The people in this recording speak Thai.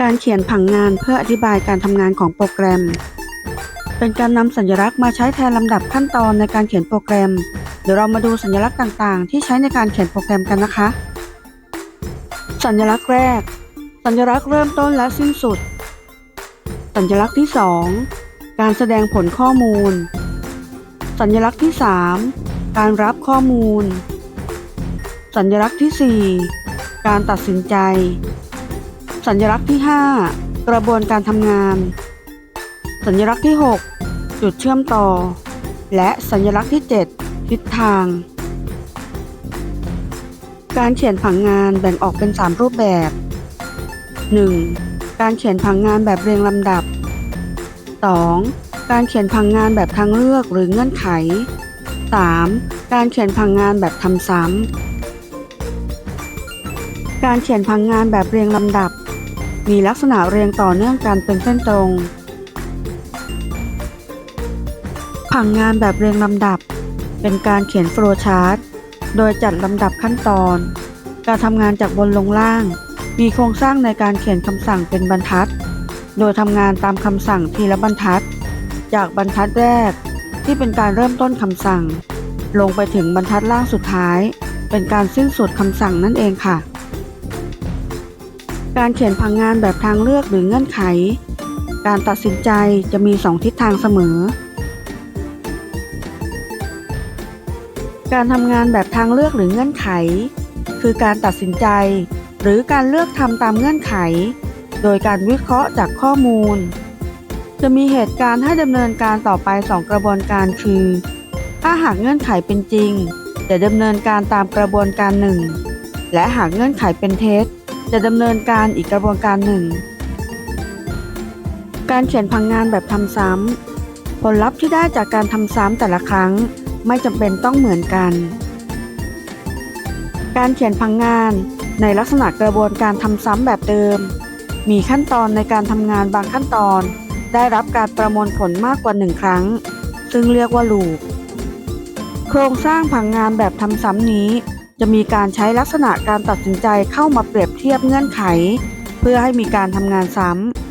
การเขียนผังงานเพื่ออธิบายการทำงานของโปรแกรม เป็นการนำสัญลักษณ์มาใช้แทนลำดับขั้นตอนในการเขียนโปรแกรม เดี๋ยวเรามาดูสัญลักษณ์ต่างๆ ที่ใช้ในการเขียนโปรแกรมกันนะคะ สัญลักษณ์แรก สัญลักษณ์เริ่มต้นและสิ้นสุด สัญลักษณ์ที่ 2 การแสดงผลข้อมูล สัญลักษณ์ที่ 3 การรับข้อมูล สัญลักษณ์ที่ 4 การตัดสินใจ สัญลักษณ์ที่ 5 กระบวนการทำงาน สัญลักษณ์ที่ 6 จุดเชื่อมต่อ และสัญลักษณ์ที่ 7 ทิศทาง การเขียนผังงานแบ่งออกเป็น 3 รูปแบบ 1. การเขียนผังงานแบบเรียงลำดับ 2. การเขียนผังงานแบบทางเลือกหรือเงื่อนไข 3. การเขียนผังงานแบบทำซ้ำการเขียนผังงานแบบเรียงลำดับ มีลักษณะเรียงต่อเนื่องกันเป็นเส้นตรง ผังงานแบบเรียงลำดับ เป็นการเขียนโฟล์ชาร์ตโดยจัดลำดับขั้นตอน การทำงานจากบนลงล่าง มีโครงสร้างในการเขียนคำสั่งเป็นบรรทัด โดยทำงานตามคำสั่งทีละบรรทัด จากบรรทัดแรก ที่เป็นการเริ่มต้นคำสั่ง ลงไปถึงบรรทัดล่างสุดท้าย เป็นการสิ้นสุดคำสั่งนั่นเองค่ะ การเขียนผังงานแบบทางเลือกหรือเงื่อนไข การตัดสินใจจะมีสองทิศทางเสมอ การทำงานแบบทางเลือกหรือเงื่อนไข คือการตัดสินใจ หรือการเลือกทำตามเงื่อนไข โดยการวิเคราะห์จากข้อมูล จะมีเหตุการณ์ให้ดำเนินการต่อไป 2 กระบวนการคือ ถ้าหากเงื่อนไขเป็นจริง จะดำเนินการตามกระบวนการหนึ่งและหากเงื่อนไขเป็นเท็จ จะดำเนินการอีกกระบวนการหนึ่ง การเขียนผังงานแบบทำซ้ำ ผลลัพธ์ที่ได้จากการทำซ้ำแต่ละครั้งไม่จำเป็นต้องเหมือนกัน การเขียนผังงานในลักษณะกระบวนการทำซ้ำแบบเดิม มีขั้นตอนในการทำงานบางขั้นตอน ได้รับการประมวลผลมากกว่าหนึ่งครั้ง ซึ่งเรียกว่าลูป โครงสร้างผังงานแบบทำซ้ำนี้ จะมีการใช้ลักษณะการตัดสินใจเข้ามาเปรียบเทียบเงื่อนไข เพื่อให้มีการทำงานซ้ำ